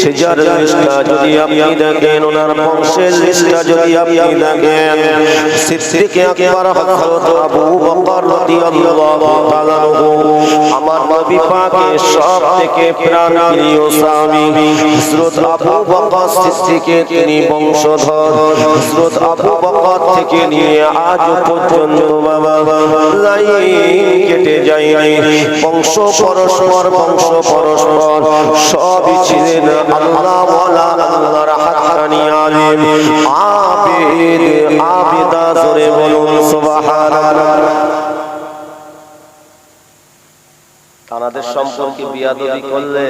সেজার লিস্টটা যদি আপনি দেখেন, ওনার বংশের যদি আপনি দেখেন, সিদ্দিকে আকবর, হযরত আবু বকর রাদিয়াল্লাহু তাআলা আমার নবী পাকের সব থেকে স্বামী, হযরত আবু বকর তিনি বংশধর, হযরত আবু বকর থেকে নিয়ে আজ পর্যন্ত বাবা কেটে বংশ পরস্পর বংশ পরস্পর, সবই ছিলেন তানাদের সম্পর্কে বিয়াদবি করলে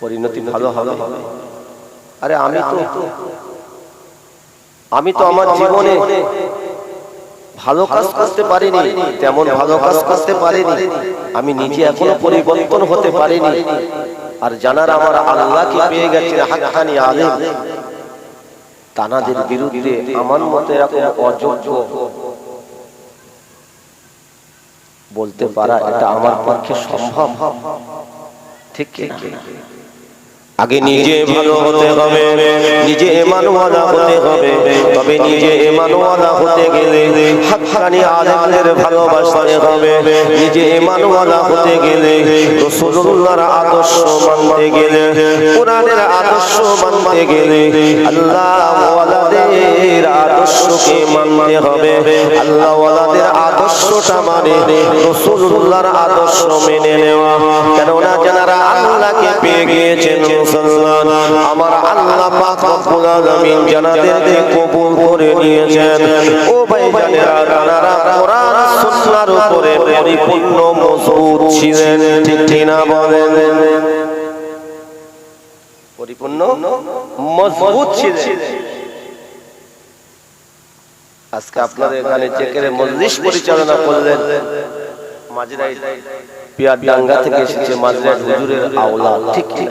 পরিণতি ভালো হবে। আরে আমি তো আমি তো আমার জীবনে ভালো কাজ করতে পারিনি, তেমন ভালো কাজ করতে পারিনি। আমি নিজে এখনও পরিবর্তন হতে পারিনি। আর জানার আমার আল্লাহকে পেয়ে গেছেন হাক্কানি আলেম তানাদের বিরুদ্ধে আমার মতে এরকম অযোগ্য বলতে পারা এটা আমার পক্ষে সম্ভব ঠিক? আগে নিজে ভালো হতে হবে, নিজে এমানওয়ালা হতে হবে, তবে নিজে এমানওয়ালা হতে গেলে হাক্কানি আলেমদের ভালোবাসতে হবে। নিজে এমানওয়ালা হতে গেলে রাসূলুল্লাহর আদর্শ মানতে গেলে, কোরআনের আদর্শ মানতে গেলে আল্লাহ ওয়ালাদের আদর্শকে মানতে হবে। আল্লাহ ওয়ালাদের আদর্শটা মানে রাসূলুল্লাহর আদর্শ মেনে নেওয়া। কেননা যারা আল্লাহকে পেয়ে গিয়েছেন মুসলমান, আমার আল্লাহ পাক রব্বুল আলামিন কবুল করে নিয়েছেন। ও ভাই জানেরা উপরে পরিপূর্ণ মজবুত ছিলেন, ঠিক না বলেন? পরিপূর্ণ মজবুত ছিলেন। আজকে আপনাদের এখানে চেকের মজলিস পরিচালনা করলেন মাজরাই পিয়ার ডাঙ্গা থেকে এসেছে মাজরাই হুজুরের আওলা ঠিক ঠিক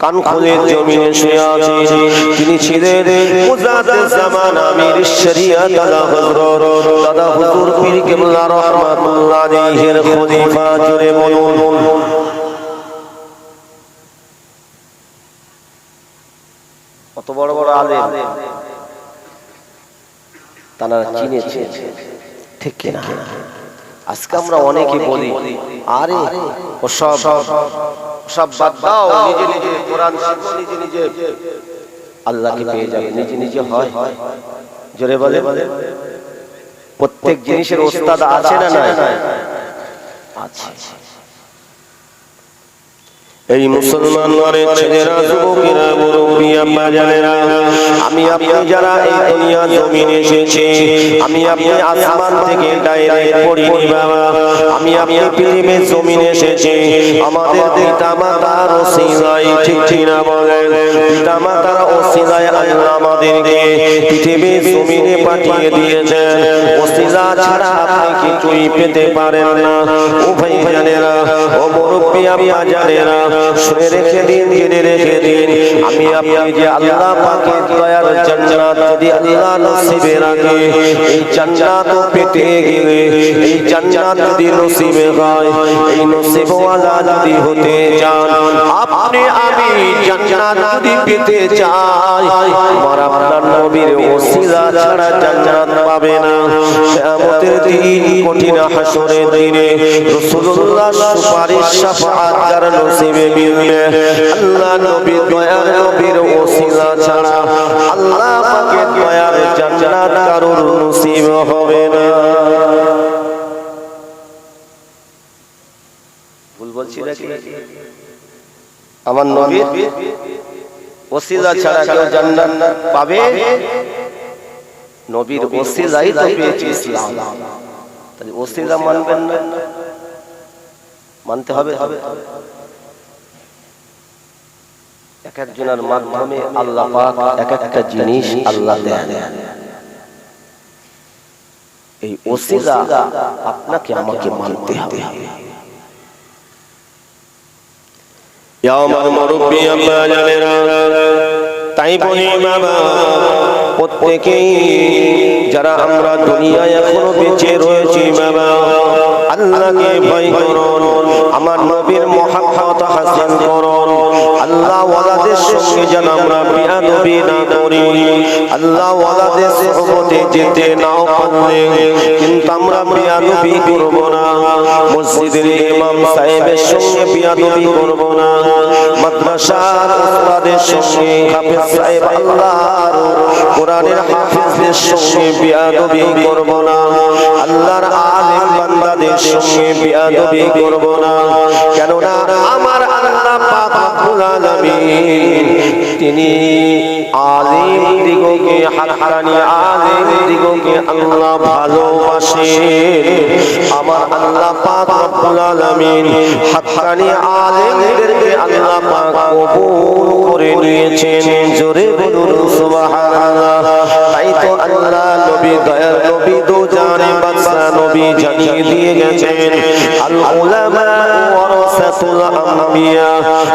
কান খুলে জমিনে শুয়ে আছে। তিনি ছিলেন মুজাদ্দে জামান আমির শরিয়ত আলা হযরত। দাদা হুজুর পীর কেবলা রহমাতুল্লাহ আলাইহির খলিফা বলুন। কত বড় বড় আলেম। তারা চিনেছে। ঠিক কিনা? আজকে আমরা অনেকে বলি আরে ও সব সব বাদ দাও নিজে নিজে কোরআন শিখো নিজে নিজে। আল্লাহকে পেয়ে যাবে নিজে নিজে হয়। জোরে বলে বলে। প্রত্যেক জিনিসের ওস্তাদ আছে না নাই? আছে এই মুসলমান ঘরের ছেলেরা, যুবকেরা মুরব্বিয়া বাজারেরা আমি আপনি যারা এই দুনিয়া জমিনে এসেছি, আমি আপনি আসমান থেকে ডাইরেক্ট পড়িনি বাবা, আমি আপনি পৃথিবী জমিনে এসেছি, আমাদের পিতা মাতার ওসিলাই ঠিক ঠিক না বলেন? পিতা মাতার ওসিলাই আল্লাহ আমাদেরকে পৃথিবী জমিনে পাঠিয়ে দিয়েছেন। ওসিলা ছাড়া আপনি কিছুই পেতে পারেন না। ও ভাই জানেরা, ও মুরব্বিয়া বাজারেরা শুনে রেখে দিন, জেনে রেখে দিন। আমি আপনি যে আল্লাহ পাকের দয়ার জান্নাত যদি আল্লাহ নসিবে রাখে, এই জান্নাত পেতে গেলে, এই জান্নাত যদি নসিবে হয়, এই নসিবওয়ালা যদি হতে চান, আপনি আমি জান্নাত যদি পেতে চাই, আমার আপনার নবীর ওসিলা ছাড়া জান্নাত পাবে না। কিয়ামতের দিন, কঠিন হাসরের দিনে, রাসূলুল্লাহ সুপারিশ শাফাআত যার নসিবে আল্লাহ নবীর দয়ার নবীর ওসিলা ছাড়া আল্লাহ পাকের দয়ার জান্নাত কারোর নসিব হবে না। ভুল বলছি নাকি? আমার নবীর ওসিলা ছাড়া কেউ জান্নাত পাবে? নবীর ওসিলাই তো পেয়েছি ইসলাম। তাহলে ওসিলা মানবেন না। মানতে হবে হবে এক একজনের মাধ্যমে আল্লাহ পাক এক একটা জিনিস আল্লাহ দেন। এই ওসিলা আপনাকে আমাকে মানতে হবে। যারা আমরা দুনিয়ায় এখনও বেঁচে রয়েছি বাবা, আল্লাহকে আমার নবীর মহাব্বত হাসিল করুন। আল্লাহ ওয়ালাদের সঙ্গে যেন আমরা বিয়াদবি না করি। আল্লাহ ওয়ালাদের সহবতে যেতে নাও পারলে কিন্তু আমরা বিয়াদবি করব না। মসজিদের ইমাম সাহেবের সঙ্গে বিয়াদবি করব না। মাদ্রাসার উস্তাদের সঙ্গে হাফেজ সাহেব আল্লাহর কোরআনের হাফেজদের সঙ্গে বিয়াদবি করব না। আল্লাহর আলেম বান্দাদের সঙ্গে বিয়াদবি করব না। কেননা আমার আল্লাহ রব্বুল আলামিন। তিনি আলেম দিগকে হাক্কানি আলেম দিগকে আল্লাহ ভালোবাসেন আমার আল্লাহ পাক রব্বুল আলামিন হাক্কানি আলেমদেরকে আল্লাহ কবুল করে নিয়েছেন। জোরে বলুন সুবহানাল্লাহ। তাই তো আল্লাহ নবী দয়ার নবী দো জানে বাদশা নবী জানিয়ে দিয়ে গেছেন। আল উলামা ওয়ারাসাতুল আম্বিয়া।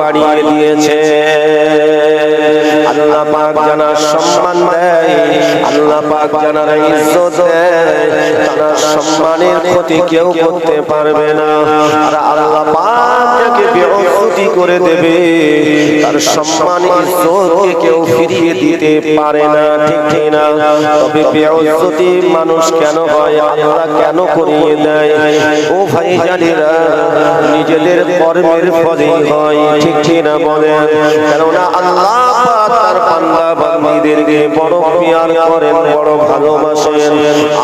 বাড়িয়ে দিয়েছে। আল্লাহ পাক জানার সম্মান দেয়, আল্লাহ পাক জানার ইজ্জত দেয়। তার সম্মানের ক্ষতি কেউ করতে পারবে না। আর আল্লাহ পাক যাকে বেইজ্জতি করে দেবে, তার সম্মান ইজ্জতকে কেউ ফিরিয়ে দিতে পারে না, ঠিক ঠিক না তবে বেইজ্জতি মানুষ কেন হয়, আল্লাহ কেন করিয়ে দেয়? ও ভাই জানেরা নিজেদের কর্মের ফলেই হয়, ঠিক ঠিক না বলেন? কেননা আল্লাহ পাক তার বান্দা বান্দীদেরকে বড় পিয়ার করেন, বড় ভালোবাসেন।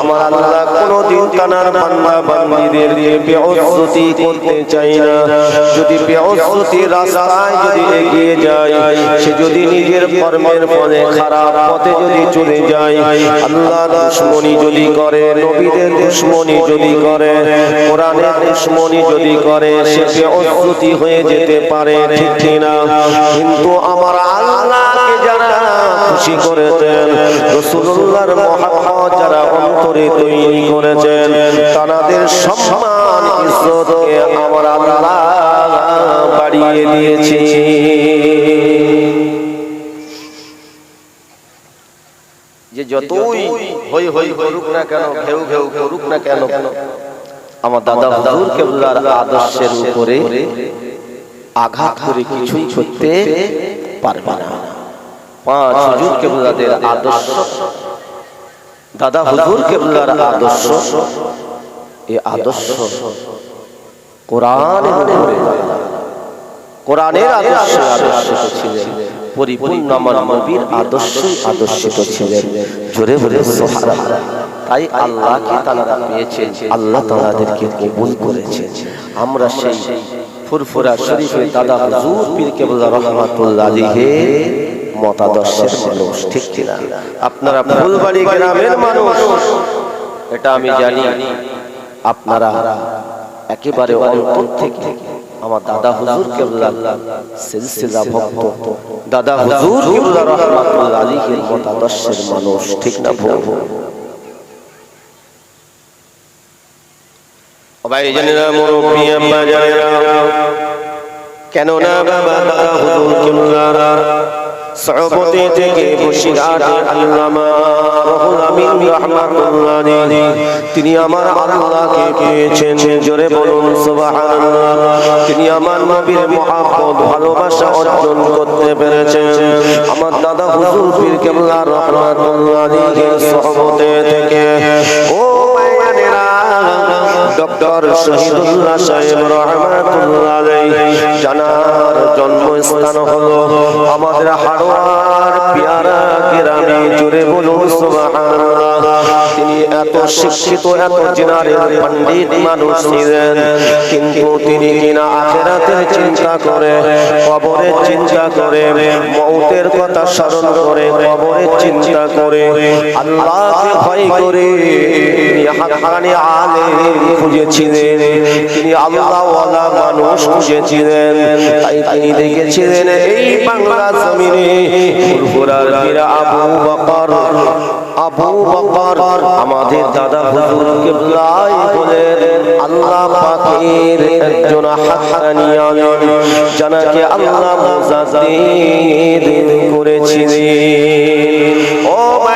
আমার আল্লাহ কোনদিন তানার বান্দা বান্দীদেরকে বেউজ্জতি করতে চাই না। যদি বেউজ্জতি রাস্তায় যদি এগিয়ে যায়, সে যদি নিজের কর্মের ফলে খারাপ পথে যদি চলে যায়, আল্লাহ দুশ্মনী যদি করে, নবীদের দুশ্মনী যদি করে, কোরআনের দুশ্মনী যদি করে, সে বেউজ্জতি হয়ে যেতে পারে, ঠিক ঠিক না কিন্তু আমার আল্লাহকে যারা খুশি করেছেন। রসুল্লাহর যারা অন্তরে তৈরি করেছেন তাদের সম্মান আমার আল্লাহ বাড়িয়ে দিয়েছে। যে যতই হই হই করুক না কেন, ঘেউ ঘেউ করুক না কেন, আমার দাদা হুজুর কেবলার আদর্শের উপরে আঘাত করে কিছুই করতে পারবে না। পাঁচ হুজুর কেবলাদের আদর্শ। দাদা হুজুর কেবলার আদর্শ। এই আদর্শ। কোরআনের উপরে। কোরআনের আদর্শে আদর্শিত ছিলেন। পরিপূর্ণ আমার নবীর আদর্শিত ছিলেন। জোরে জোরে সুবহানাল্লাহ তাই আল্লাহকে তারা পেয়েছেন। আল্লাহ তাদেরকে কবুল করেছেন। আমরা সেই ফুরফুরা শরীফে দাদা হুজুর পীর কেবলা রহমাতুল্লাহ আলাইহি। মতাদর্শের মানুষ ঠিক কিনা? আপনারা ফুলবাড়ি গ্রামের মানুষ এটা আমি জানি। আপনারা একেবারে অন্তর থেকে আমার দাদা হুজুর কেবলা সিলসিলা ভক্ত দাদা হুজুর কেবলা রহমাতুল্লাহ আলাইহির মতাদর্শের মানুষ ঠিক না ভুল? ভাই জানেরা মুরব্বী আম্মা জানেরা কেন না বাবা দাদা? হুজুর কেবলা সহবতে থেকে বসিরহাটে আল্লামা তিনি আমার আল্লাহকে পেয়েছেন, জোরে বলুন সুবহানাল্লাহ। তিনি আমার নবীর মহব্বত, ভালোবাসা অর্জন করতে পেরেছেন। আমার দাদা হুজুর পীর কেবলা রহমাতুল্লাহ আলাইহি সহবতে থেকে। ও ডক্টর শহীদুল্লাহ সাহেব রহমাতুল্লাহ আলাইহি জানার জন্মস্থান হলো আমাদের হাড়োয়ার পিয়ারা গ্রামে। জুড়ে বলুন, সুবহানাল্লাহ। তিনি এত শিক্ষিত, এত জেনারেল পণ্ডিত মানুষ ছিলেন। কিন্তু তিনি কিনা আখেরাতের চিন্তা করে, কবরের চিন্তা করে মৌতের কথা স্মরণ করে, কবরের চিন্তা করে। আল্লাহকে ভয় করে হাক্কানি আলেম খুঁজেছিলেন। তিনি আল্লাহওয়ালা মানুষ খুঁজেছিলেন। তাই তিনি দেখেছিলেন এই বাংলা জমিনে আবু বকর। আবু বকর আমাদের দাদা হুজুর কিবলাই বলেন, আল্লাহ পাকের একজন হাক্কানি আলেম জানাকে আল্লাহ মুজাদ্দিদ করেছিলেন।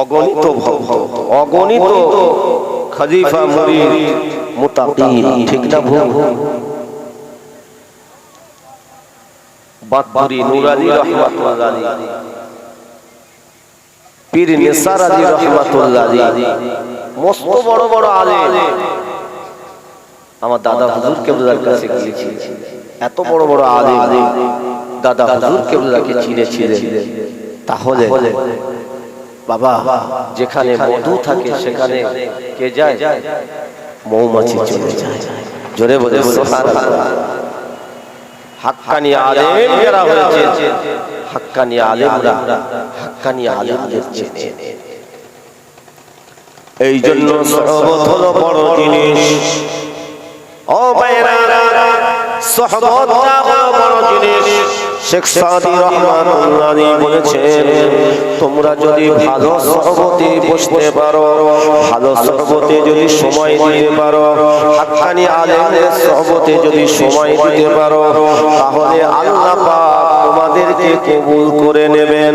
অগণিত অগণিত খলিফা মুরিদ ঠিক না ভুল? নুরানি পীর নিসার আলী মস্ত বড় বড় আলেম। আমার দাদা হুজুর কেবলার কাছে গিয়েছি এত বড় বড় আলেম, দাদা হুজুর কেবলাকে চিনেছিলেন। তাহলে বাবা যেখানে মধু থাকে সেখানে কে যায়? মৌমাছি চলে যায়। জোরে বলে হাক্কানি আলেম যারা হয়েছে হাক্কানি আলেমরা। হাক্কানি আলেমদের চেনে। এই জন্য সহবত হলো বড় জিনিস ও হলো বড় জিনিস শেখ সাদি রহমাতুল্লাহ বলেছেন, তোমরা যদি ভালো সহবতে বসতে পারো, ভালো সহবতে যদি সময় দিতে পারো, হাক্কানি আলেমের সহবতে যদি সময় দিতে পারো, তাহলে আল্লাহ পাক তোমাদেরকে কবুল করে নেবেন,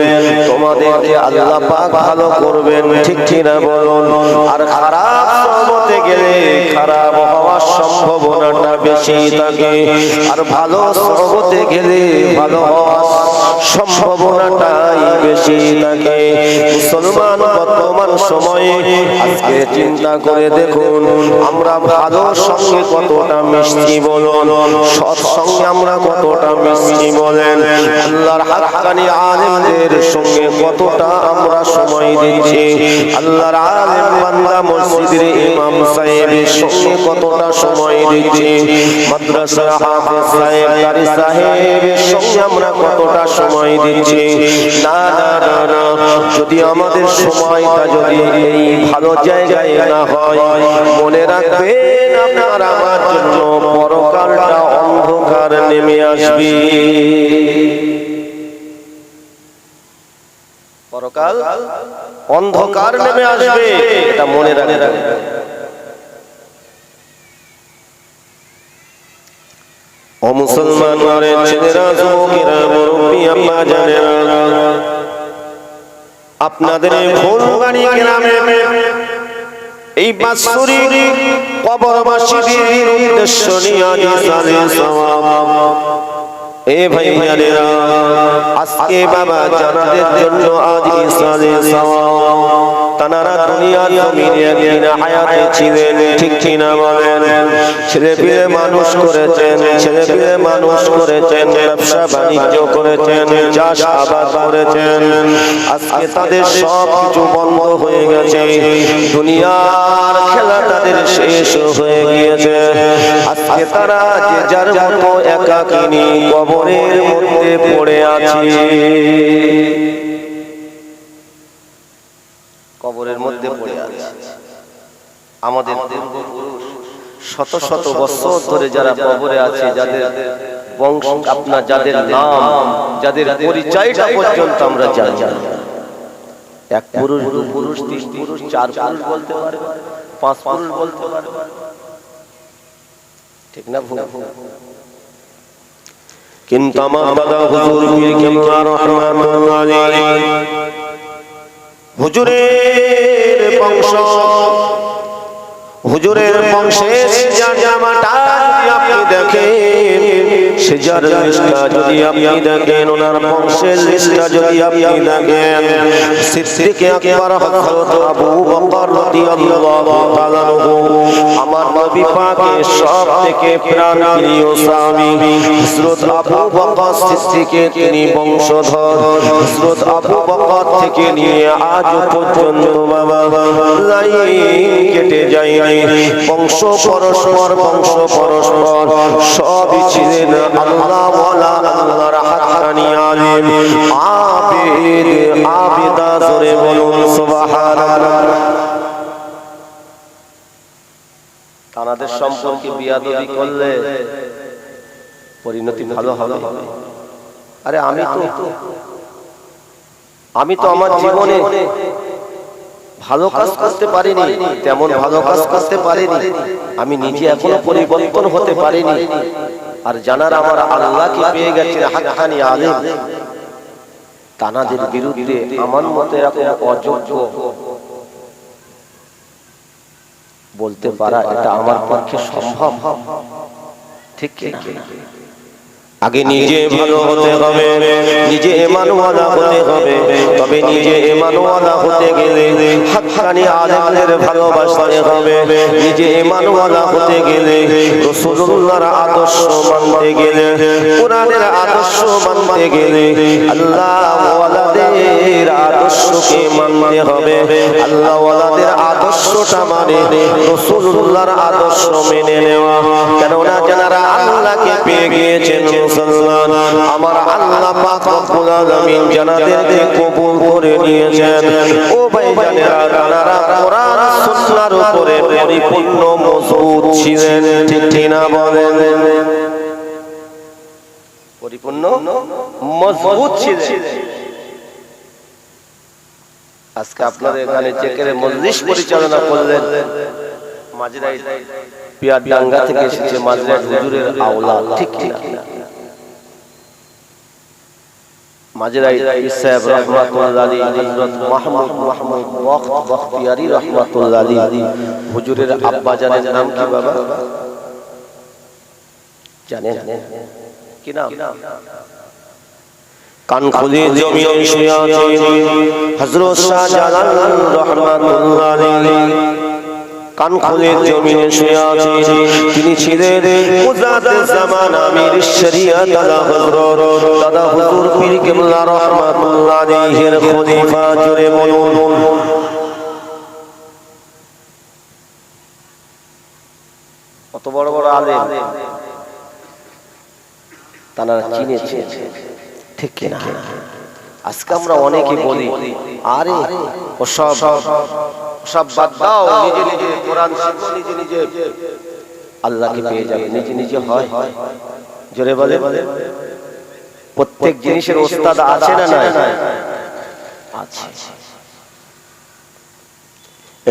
তোমাদেরকে আল্লাহ পাক ভালো করবেন। ঠিক কিনা বলুন? আর খারাপ গেলে খারাপ হওয়ার সম্ভাবনাটা বেশি থাকে। আর ভালো সহবতে গেলে ভালো হওয়ার সম্ভাবনাটাই বেশি থাকে। মুসলমান বর্তমান সময়ে, আজকে চিন্তা করে দেখুন, আমরা ভালো সঙ্গে কতটা মিষ্টি বলুন, সৎ সঙ্গে আমরা কতটা মিষ্টি বলেন, আল্লাহর হাক্কানি আলেমদের সঙ্গে কতটা আমরা সময় দিচ্ছি, আল্লাহর আলেম বান্দা মসজিদের ইমাম সাহেবের সঙ্গে কতটা সময় দিচ্ছি? মাদ্রাসা হাফেজ সাহেব কারি সাহেবের সঙ্গে আমরা কতটা সময় দিচ্ছি? না না না। যদি আমাদের সময়টা যদি এই ভালো জায়গায় না হয়, মনে রাখবেন আপনার আমার জন্য পরকালটা অন্ধকার নেমে আসবে। পরকাল অন্ধকার নেমে আসবে, এটা মনে রাখবেন। ও মুসলমান মারে ছেলেরা যুবকেরা মুরব্বী আম্মা আপনাদের এই ফুলবাড়ি গ্রামে এই এ ভাই ভাইয়ারা আজকে বাবা জানাদের জন্য আজ ইসালে সওয়াব তানারা দুনিয়ার জমিনে ছিলেন, ঠিক কিনা মানুষ করেছেন, ছেলে পেলে মানুষ করেছেন, ব্যবসা বাণিজ্য করেছেন, চাষ আবাদ করেছেন। আজকে তাদের সব কিছু বন্ধ হয়ে গেছে। দুনিয়ার খেলা তাদের শেষ হয়ে গিয়েছে। আজকে তারা যে যার মতো একাকিনী কবরের মধ্যে পড়ে আছে। কবরের মধ্যে পড়ে আছে। আমাদের পূর্বপুরুষ শত শত বছর ধরে যারা কবরে আছে, যাদের বংশ, আপনার যাদের নাম, যাদের পরিচয়টা পর্যন্ত আমরা জানি এক পুরুষ, দু পুরুষ, তিন পুরুষ, চার পুরুষ বলতে পারে পাঁচ পুরুষ বলতে পারবে। ঠিক না ভুল? কিন্তু আমার দাদা হুজুর পীর কেবলা রহমাতুল্লাহ আলাইহি হুজুরের বংশ। হুজুরের যার জামাটা আপনি দেখেন লিস্টটা যদি আপনি দেখেন, ওনার বংশের লিস্টটা যদি আপনি দেখেন আকবর হযরত আবু বকর রাদিয়াল্লাহু তাআলা আমার নবী পাকের সব থেকে প্রাণপ্রিয় স্বামী, হযরত আবু বকর তিনি বংশধর, হযরত আবু বকর থেকে নিয়ে আজ পর্যন্ত বাবা লাইন কেটে যায়নি, বংশ পরস্পর বংশ পরস্পর, সবই ছিলেন তানাদের সম্পর্কে বিয়াদবি করলে পরিণতি ভালো হবে। আরে আমি তো আমি তো আমার জীবনে ভালো কাজ করতে পারিনি, তেমন ভালো কাজ করতে পারিনি। আমি নিজে এখনও পরিবর্তন হতে পারিনি। আর জানার আমার আল্লাহকে পেয়ে গেছে হাক্কানি আলেম। তানাদের বিরুদ্ধে আমার মতে এরকম অযোগ্য বলতে পারা এটা আমার পক্ষে সম্ভব। ঠিক? আগে নিজে ভালো হতে হবে নিজে এমানওয়ালা হতে হবে তবে নিজে এমানওয়ালা হতে গেলে হাক্কানি আলেমদের ভালোবাসতে হবে নিজে এমানওয়ালা হতে গেলে রাসূলুল্লাহর আদর্শ মানতে গেলে কোরআনের আদর্শ মানতে গেলে আল্লাহ ওয়ালাদের আদর্শকে মানতে হবে আল্লাহ ওয়ালাদের আদর্শটা মানে রাসূলুল্লাহর আদর্শ মেনে নেওয়া। কেননা যারা আল্লাহকে পেয়ে গিয়েছেন মুসলমান, আমার আল্লাহ পাক রব্বুল আলামিন কবুল করে নিয়েছেন। ও তারা কোরআন সুন্নাহর উপরে পরিপূর্ণ মজবুত ছিলেন, ঠিক না বলেন? পরিপূর্ণ মজবুত ছিলেন। আজকে আপনাদের এখানে চেকের মজলিস পরিচালনা করলেন মাজরাই পিয়ার ডাঙ্গা থেকে এসেছে মাজরাই হুজুরের আওলা ঠিক ঠিক মাজরাই সাহেব রহমাতুল্লাহ আলী, হযরত মাহমুদ মাহমুদ ওয়াক্ত বখতিয়ারি রহমাতুল্লাহ আলী। হুজুরের আব্বা বাবা? জানেন? কি নাম? কান কান খুলে জমিনে শুয়ে আছেন। তিনি ছিলেন মুজাদ্দিদ জামান আমির শরিয়ত আলা হযরত। দাদা হুজুর পীর কিবলা রহমাতুল্লাহ আলাইহির খলিফা জুরে বলুন। কত বড় বড় আলেম। তারা চিনেছে। ঠিক কিনা? আজকে আমরা অনেকে বলি আরে ও ওসব সব বাদ দাও, নিজে নিজে কোরআন শিখো, নিজে নিজে। আল্লাহকে পেয়ে যাবে, নিজে নিজে হয়। জোরে বলে, প্রত্যেক জিনিসের ওস্তাদ আছে না নাই? আছে।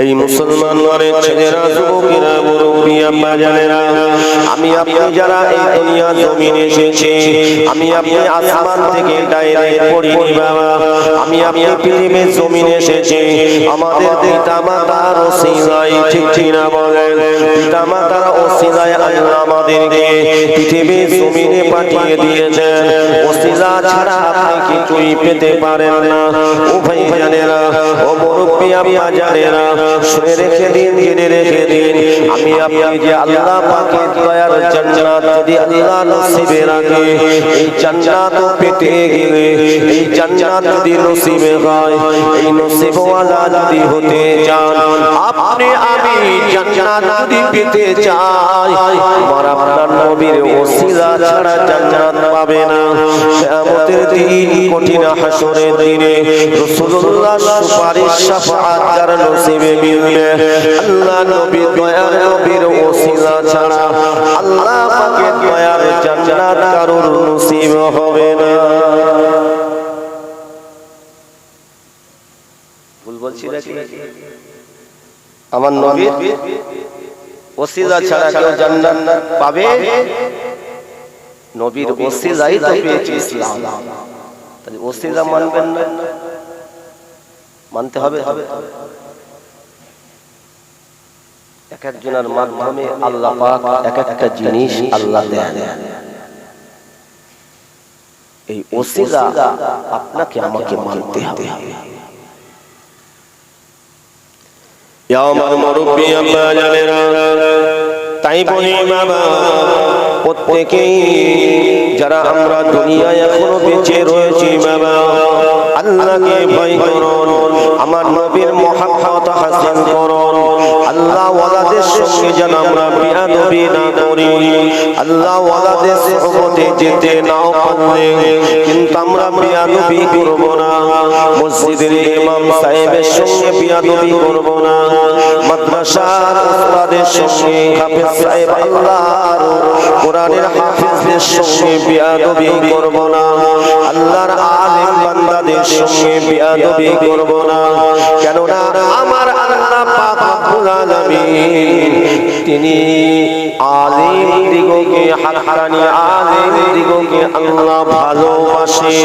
এই মুসলমান ঘরের ছেলেরা, যুবকেরা মুরব্বিয়া বাজানেরা আমি আপনি যারা এই দুনিয়া জমিনে এসেছে, আমি আপনি আসমান থেকে ডাইরেক্ট পড়িনি বাবা, আমি আপনি পৃথিবীর জমিনে এসেছি, আমাদের পিতা মাতার ওসিলাই ঠিক ঠিক না বলেন পিতা মাতার ওসিলাই আল্লাহ আমাদেরকে পৃথিবীর জমিনে পাঠিয়ে দিয়েছেন, ওসিলা ছাড়া আপনি কিছুই পেতে পারেন না। ও ভাই জানেরা, ও মুরব্বিয়া বাজানেরা শুনে রেখে দিন, জেনে রেখে দিন। আমি আপনি যে আল্লাহ পাকের দয়ার জান্নাত যদি আল্লাহ নসিবে রাখে, এই জান্নাত পেতে গেলে জান্নাত যদি নসিবে হয়, এই নসিবওয়ালা যদি হতে চান। আপনি, আমি জান্নাত যদি পেতে চাই, আমার আপনার নবীর ওসিলা ছাড়া জান্নাত পাবে না। কিয়ামতের দিন, কঠিন হাসরের দিনে রাসূলুল্লাহ সুপারিশ শাফাআত যার নসিবে মিলবে, আল্লাহ নবী দয়ার নবীর ওসিলা ছাড়া আল্লাহ পাকের দয়ার জান্নাত কারোর নসিব হবে না। আমার নবীর ওসিলা ছাড়া কেউ জান্নাত পাবে? নবীর ওসিলাই তো পেয়েছে ইসলাম। তাহলে ওসিলা মানবেন না? মানতে হবে হবে এক একজনের মাধ্যমে আল্লাহ পাক এক একটা জিনিস আল্লাহ দেন। এই ওসিলা আপনাকে আমাকে মানতে হবে। আমার মুরব্বী আব্বা জানেরা তাই বলি বাবা প্রত্যেকেই যারা আমরা দুনিয়ায় এখনও বেঁচে রয়েছি বাবা আল্লাহকে ভয় করুন আমার নবীর মহাভারত হাসিল করুন আল্লাহ ওয়ালাদের সঙ্গে যেন আমরা বিয়াদবি না করি। আল্লাহ ওয়ালাদের সহমতে যেতে নাও পারলে কিন্তু আমরা বিয়াদবি করব না। মসজিদের ইমাম সাহেবের সঙ্গে বিয়াদবি করব না। মাদ্রাসার উস্তাদের সঙ্গে হাফেজ সাহেব আল্লাহর কোরআনের হাফেজদের সঙ্গে বিয়াদবি করব না। আল্লাহর আলেম বান্দাদের সঙ্গে বিয়াদবি করব না। কেননা আমার রব্বুল আলামিন। তিনি আলেম দিগকে হাক্কানি আলেম দিগকে আল্লাহ ভালোবাসে।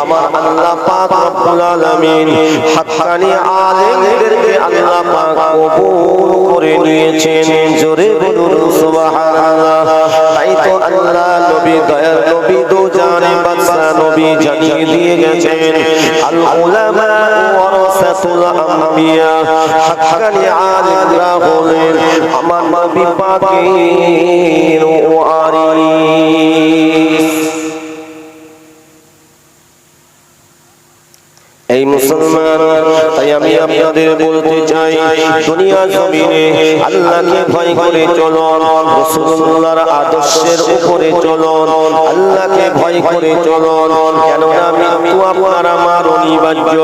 আমার আল্লাহ পাক রব্বুল আলামিন হাক্কানি আলেমদেরকে আল্লাহ পাক কবুল করে নিয়েছেন। জোরে বলুন, সুবহানাল্লাহ। তাই তো আল্লাহ নবী দয়ার নবী দো জানে বাদশা নবী জানিয়ে দিয়ে গেছেন। আল উলামা ওয়ারাসাতুল আম্বিয়া। হাক্কানি আমার নবী পাকের ওয়ারিস এই মুসলমান, তাই আমি আপনাদের বলতে চাই, দুনিয়া জমিনে আল্লাহকে ভয় করে চলুন, রাসূলুল্লাহর আদর্শের উপরে চলুন, আল্লাহকে ভয় করে চলুন, কেননা মৃত্যু আপনার আমার অনিবার্য।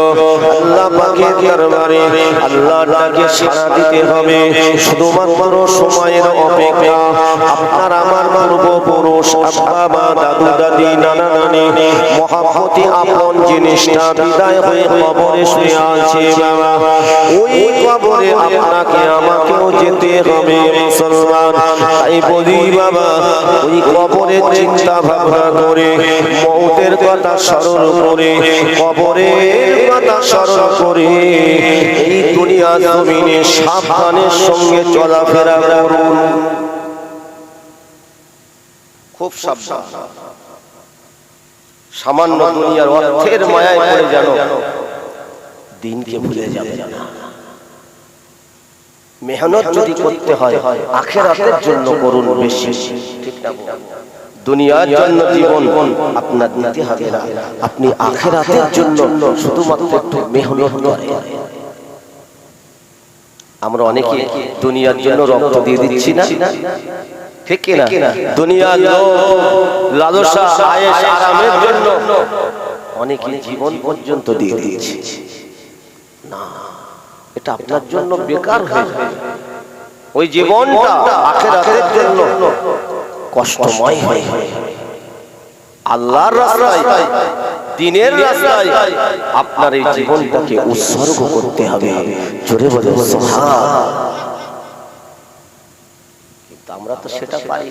আল্লাহ পাকের দরবারে আল্লাহটাকে সাড়া দিতে হবে, শুধুমাত্র সময়ের অপেক্ষা। আপনার আমার পূর্বপুরুষ আব্বা মা দাদু দাদি নানা নানি মহাপতি আপন জিনিসটা বিদায় হয়ে কবরে শুয়ে আছে ওই কবরে আপনাকে আমাকেও যেতে হবে, মুসলমান। তাই বলি, বাবা, ওই কবরের চিন্তা ভাবনা করে, মৌতের কথা স্মরণ করে, কবরের কথা স্মরণ করে, এই দুনিয়া জমিনে সাবধানের সঙ্গে চলাফেরা করুন। খুব সাবধান। সামান্য দুনিয়ার অর্থের মায়ায় পড়ে যেন দিনকে ভুলে যাবে না। মেহনত যদি করতে হয় আখেরাতের জন্য করুন বেশি। ঠিক না দুনিয়ার জন্য জীবন আপনার দিতে হবে না। আপনি আখেরাতের জন্য শুধুমাত্র একটু মেহনত করেন আমরা অনেকে দুনিয়ার জন্য রক্ত দিয়ে দিচ্ছি না। ঠিক কি না? লালসা আয়েশ আরামের জন্য। অনেকে জীবন পর্যন্ত দিয়ে দিয়েছে। না এটা আপনার জন্য বেকার হয়ে ওই জীবনটা আখেরাতের জন্য কষ্টময় হয়ে আল্লাহর রাস্তায় দিনের রাস্তায় আপনার এই জীবনটাকে উৎসর্গ করতে হবে। জোরে বলে সুবহান আমরা তো সেটা পারি।